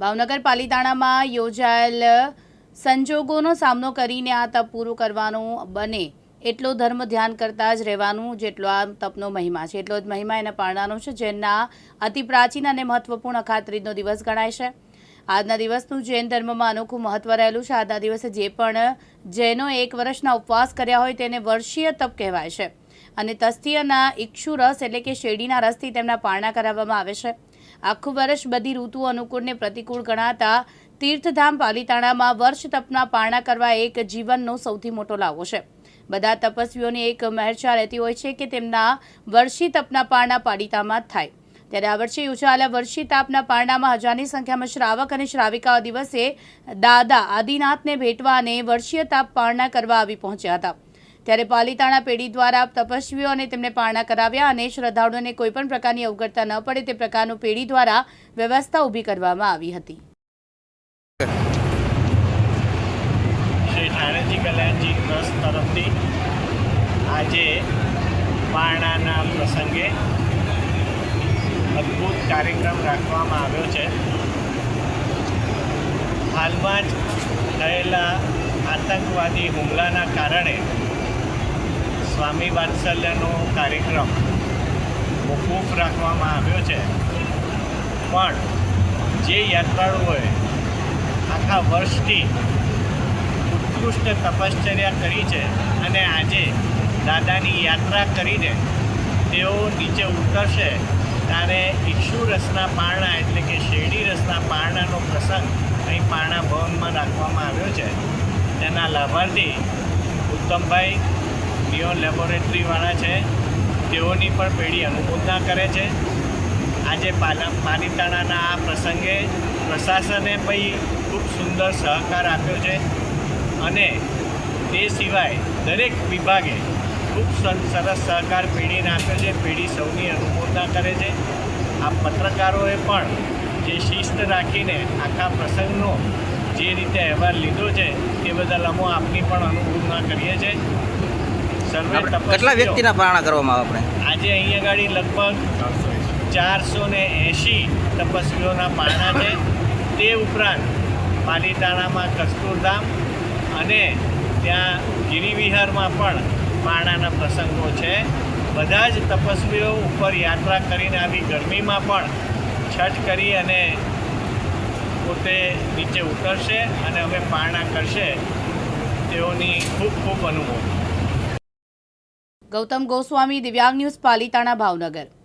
ભાવનગર પાલિતાણામાં યોજાયેલ સંજોગોનો સામનો કરીને આ તપ પૂરું કરવાનું બને એટલો ધર્મ ધ્યાન કરતા જ રહેવાનું જેટલો આ તપનો મહિમા છે. એટલો જ મહિમા એના પાળવાનો છે, જેના અતિ પ્રાચીન અને મહત્વપૂર્ણ અખાત્રીજનો દિવસ ગણાય છે. આજના દિવસનું જૈન ધર્મમાં અનોખું મહત્વ રહેલું છે. આજના દિવસે જે પણ જૈનો એક વર્ષના ઉપવાસ કર્યા હોય તેને વર્ષીય તપ કહેવાય છે. અને તસ્તીયના ઇક્ષુ રસ એટલે કે શેરડીના રસથી તેમના પારણા કરાવવામાં આવે છે. આખું વર્ષ બધી ઋતુ અનુકૂળને પ્રતિકૂળ ગણાતા તીર્થધામ પાલિતાણામાં વર્ષ તપના પારણા કરવા એક જીવનનો સૌથી મોટો લાવો છે. બધા તપસ્વીઓની એક મહેરછા રહેતી હોય છે કે તેમના વર્ષી તપના પારણા પાલિતામાં થાય. ત્યારે આ વર્ષે યોજાયેલા વર્ષી તાપના પારણામાં હજારની સંખ્યામાં શ્રાવક અને શ્રાવિકાઓ દિવસે દાદા આદિનાથને ભેટવા અને વર્ષીય તાપ પારણા કરવા આવી પહોંચ્યા હતા. ત્યારે પાલિતાણા પેઢી દ્વારા તપસ્વીઓ અને તેમને પારણા કરાવ્યા અને શ્રદ્ધાળુઓને કોઈપણ પ્રકારની અવગડતા ન પડે તે પ્રકારનું પેઢી દ્વારા વ્યવસ્થા ઊભી કરવામાં આવી હતી. આજે પારણાના પ્રસંગે અદ્ભુત કાર્યક્રમ રાખવામાં આવ્યો છે. હાલમાં જ થયેલા આતંકવાદી હુમલાના કારણે સ્વામી વાત્સલ્યનો કાર્યક્રમ મોકૂફ રાખવામાં આવ્યો છે. પણ જે યાત્રાળુઓએ આખા વર્ષથી ઉત્કૃષ્ટ તપશ્ચર્યા કરી છે અને આજે દાદાની યાત્રા કરીને તેઓ નીચે ઉતરશે, ત્યારે ઈક્ષુ રસના પારણા એટલે કે શેરડી રસના પારણાનો પ્રસંગ અહીં પારણા ભવનમાં રાખવામાં આવ્યો છે. તેના લાભાર્થી ઉત્તમભાઈ નિયો લેબોરેટરીવાળા છે. તેઓની પણ પેઢી અનુમોદના કરે છે. આજે પાલા પાલિતાણાના આ પ્રસંગે પ્રશાસને ભાઈ ખૂબ સુંદર સહકાર આપ્યો છે અને તે સિવાય દરેક વિભાગે ખૂબ સરસ સહકાર પેઢીને આપ્યો છે. પેઢી સૌની અનુમોદના કરે છે. આ પત્રકારોએ પણ જે શિસ્ત રાખીને આખા પ્રસંગનો જે રીતે અહેવાલ લીધો છે, તે બદલ અમો આપની પણ અનુમોદના કરીએ છીએ. કેટલા વ્યક્તિના પારણા કરવામાં આવે આપણે? આજે અહીંયા ગાડી લગભગ ચારસો ને એંશી તપસ્વીઓના પારણા છે. તે ઉપરાંત પાલીતાણામાં કસ્તુરધામ અને ત્યાં ગિરિવિહારમાં પણ પારણાના પ્રસંગો છે. બધા જ તપસ્વીઓ ઉપર યાત્રા કરીને આવી ગરમીમાં પણ છઠ કરી અને પોતે નીચે ઉતરશે અને અમે પારણા કરશે તેઓની ખૂબ ખૂબ અનુભવ ગૌતમ ગોસ્વામી દિવ્યાંગ ન્યૂઝ પાલિતાણા ભાવનગર.